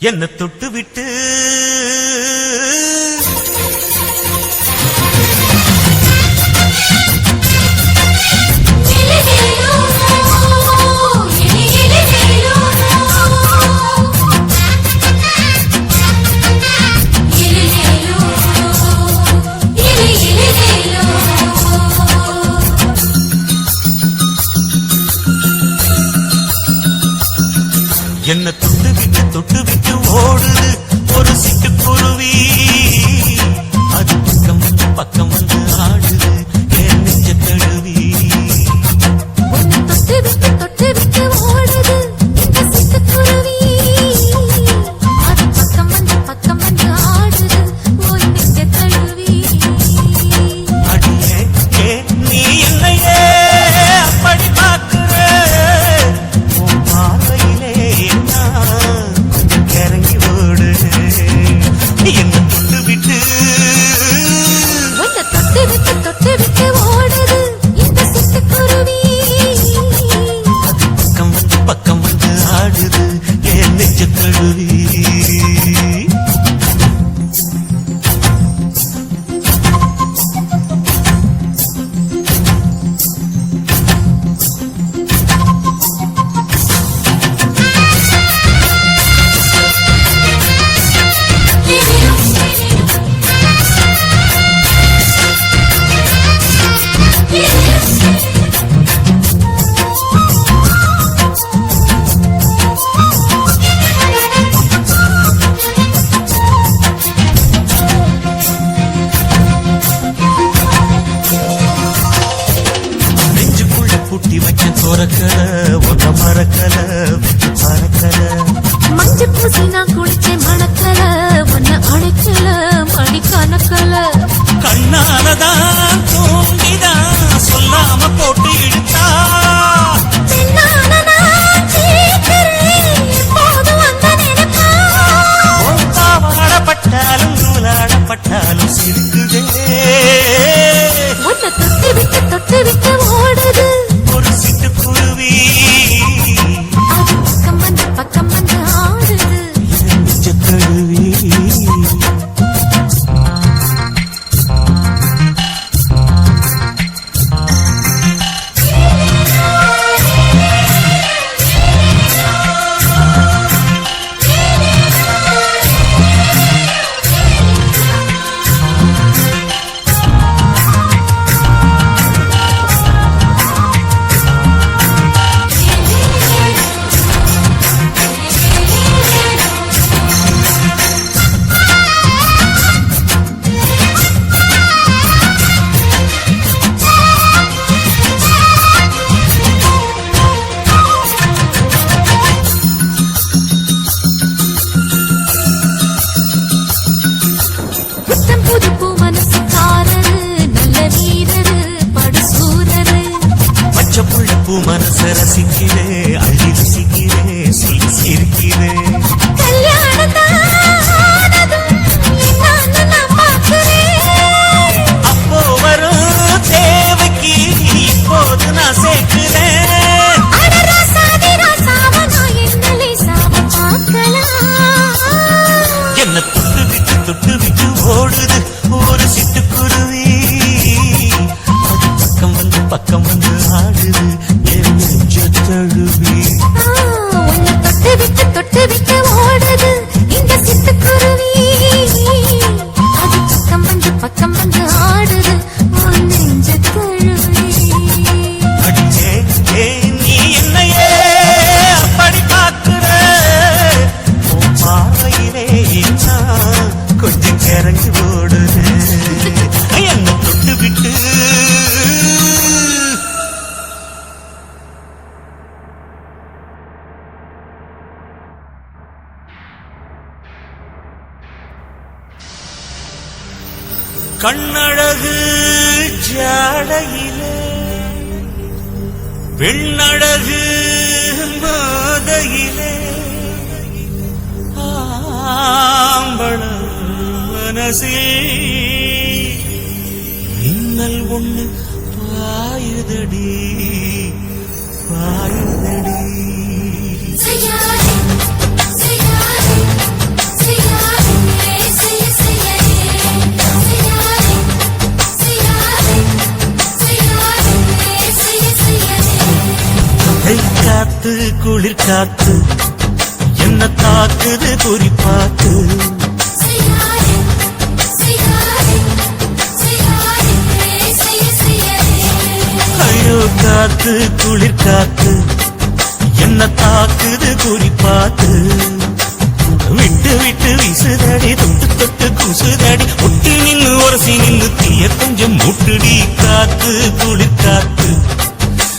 என்ன தொட்டு விட்டு ஓடுது నారదా. ரச ரசிக்கிறே அழி ரசிக்கிறே சிரிக்கிறே அப்போ வரும் தேவைக்கு இப்போது நான் சேர்க்கிறேன். என்ன தொட்டு விட்டு தொட்டு விட்டு ஓடுது ஒரு சிட்டுக்குருவி. அது பக்கம் வந்து பக்கம் கண்ணழகு ஜாடையிலே பெண்ணழகு மாதையிலே ஆம்பள மனசில் மின்னல் ஒன்று பாயுதடி. காத்து குளிர் காத்து என்ன தாக்குது குறி பார்த்து ஐயோ காத்து குளிர் காத்து என்ன தாக்குது குறி பார்த்து விட்டு விட்டு வீசுதடி தொட்டு தொட்டு கூசுதடி ஒட்டி நின்னு உரசி நின்னு தீய கொஞ்சம் முட்டுடி காத்து குளிர் காத்து.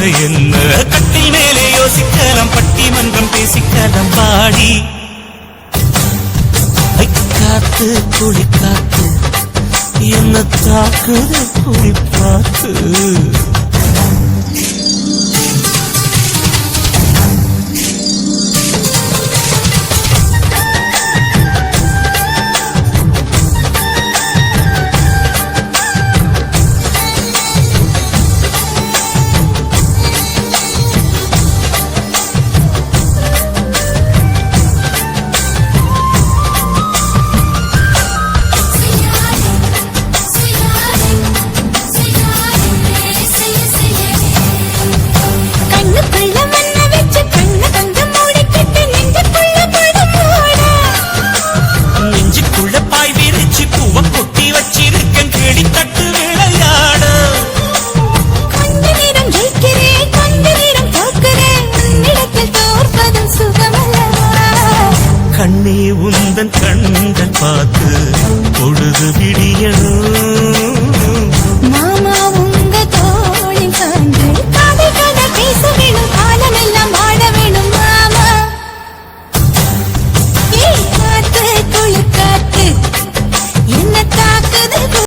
ஆசை என்ன? கட்டில் மேலே யோசிக்கலாம் பட்டிமன்றம் பேசிக்கலாம் பாடி. காத்து குழி காத்து என்ன தாக்குது குழி பார்த்து